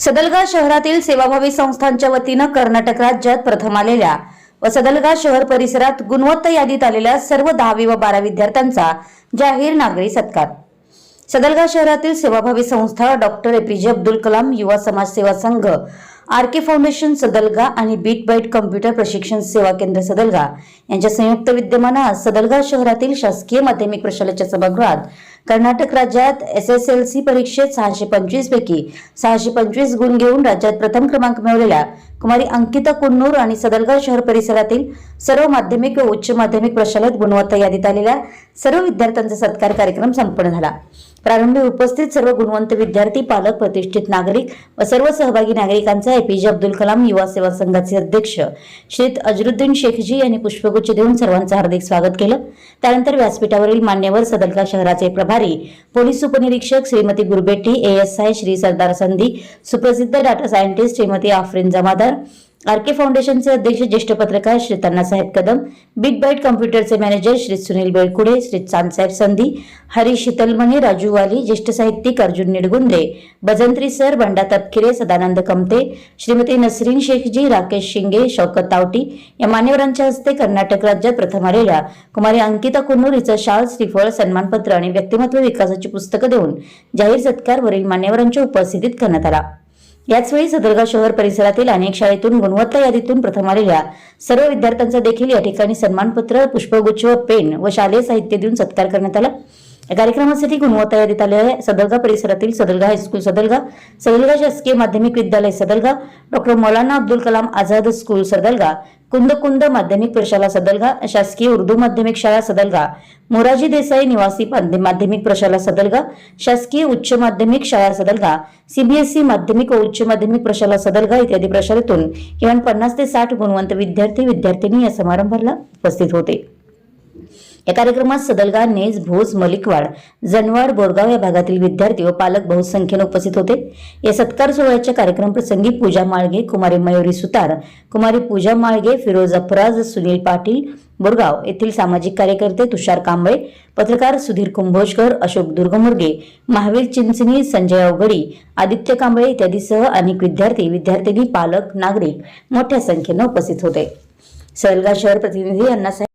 सदलगा शहरातील सेवाभावी संस्थांच्या वतीनं कर्नाटक राज्यात प्रथम आलेल्या व सदलगा शहर परिसरात गुणवत्ता यादीत आलेल्या सर्व दहावी व बारा विद्यार्थ्यांचा जाहीर नागरी सत्कार. सदलगा शहरातील सेवाभावी संस्था डॉक्टर एपीजे अब्दुल कलाम युवा समाजसेवा संघ आर के फाउंडेशन सदलगा आणि बीट बाईट कम्प्युटर प्रशिक्षण सेवा केंद्र सदलगा यांच्या संयुक्त विद्यमानं आज सदलगा शहरातील शासकीय माध्यमिक प्रशालेच्या सभागृहात कर्नाटक राज्यात एस एस एल सी परीक्षेत सहाशे पंचवीस पैकी सहाशे पंचवीस गुण घेऊन राज्यात प्रथम क्रमांक मिळवलेल्या कुमारी अंकिता कुन्नूर आणि सदलगा शहर परिसरातील सर्व माध्यमिक व उच्च माध्यमिक प्रशालेत गुणवत्ता यादीत आलेल्या सर्व विद्यार्थ्यांचा सत्कार कार्यक्रम संपन्न झाला. प्रारंभी उपस्थित सर्व गुणवंत विद्यार्थी पालक प्रतिष्ठित नागरिक व सर्व सहभागी नागरिकांचा एपीजे अब्दुल कलाम युवा सेवा संघाचे अध्यक्ष श्रीत अजरुद्दीन शेखजी यांनी पुष्पगुच्छ देऊन सर्वांचं हार्दिक स्वागत केलं. त्यानंतर व्यासपीठावरील मान्यवर सदलका शहराचे प्रभारी पोलीस उपनिरीक्षक श्रीमती गुरबेटी एएसआय श्री सरदार संधी सुप्रसिद्ध data scientist Shrimati Afreen Jamadar R K फाउंडेशनचे अध्यक्ष ज्येष्ठ पत्रकार श्री तन्नासाहेब कदम बिग बाईट कम्प्युटरचे मॅनेजर श्री सुनील बेळकुडे श्री चांदसाहेब संधी हरी शीतलमणी राजू वाली ज्येष्ठ साहित्यिक अर्जुन निडगुंदे भजंत्री सर बंडा तपकिरे सदानंद कमते श्रीमती नसरीन शेखजी राकेश शिंगे शौकत तावटी या मान्यवरांच्या हस्ते कर्नाटक राज्यात प्रथम आलेल्या कुमारी अंकिता कुन्नूर हिचं शाल श्रीफळ सन्मानपत्र आणि व्यक्तिमत्व विकासाची पुस्तकं देऊन जाहीर सत्कार वरील मान्यवरांच्या उपस्थितीत करण्यात आला. याचवेळी सदरगा शहर परिसरातील अनेक शाळेतून गुणवत्ता यादीतून प्रथम आलेल्या सर्व विद्यार्थ्यांचा देखील या ठिकाणी सन्मानपत्र पुष्पगुच्छ पेन व शालेय साहित्य देऊन सत्कार करण्यात आला. या कार्यक्रमासाठी गुणवत्ता यादीत आहे. सदलगा परिसरातील सदलगा हायस्कूल सदलगा सदलगा शासकीय माध्यमिक विद्यालय सदलगा डॉक्टर मौलाना अब्दुल कलाम आझाद स्कूल सदलगा कुंदकुंद माध्यमिक प्रशाला सदलगा शासकीय उर्दू माध्यमिक शाळा सदलगा मोरारजी देसाई निवासी माध्यमिक प्रशाला सदलगा शासकीय उच्च माध्यमिक शाळा सदलगा सीबीएसई माध्यमिक व उच्च माध्यमिक प्रशाला सदलगा इत्यादी प्रशालेतून किमान पन्नास ते साठ गुणवंत विद्यार्थी विद्यार्थिनी या समारंभाला उपस्थित होते. या कार्यक्रमात सदलगा नेज भोज मलिकवाड जनवाड बोरगाव या भागातील विद्यार्थी व पालक बहुसंख्येने उपस्थित होते. या सत्कार सोहळ्याच्या कार्यक्रम प्रसंगी पूजा माळगे कुमारी मयुरी सुतार कुमारी पूजा माळगे फिरोज अफराज सुनील पाटील बोरगाव येथील सामाजिक कार्यकर्ते तुषार कांबळे पत्रकार सुधीर कुंभोजकर अशोक दुर्गमुर्गे महावीर चिंचणी संजय अवघडी आदित्य कांबळे इत्यादीसह अनेक विद्यार्थी विद्यार्थिनी पालक नागरिक मोठ्या संख्येने उपस्थित होते. सलगा शहर प्रतिनिधी अण्णासाहेब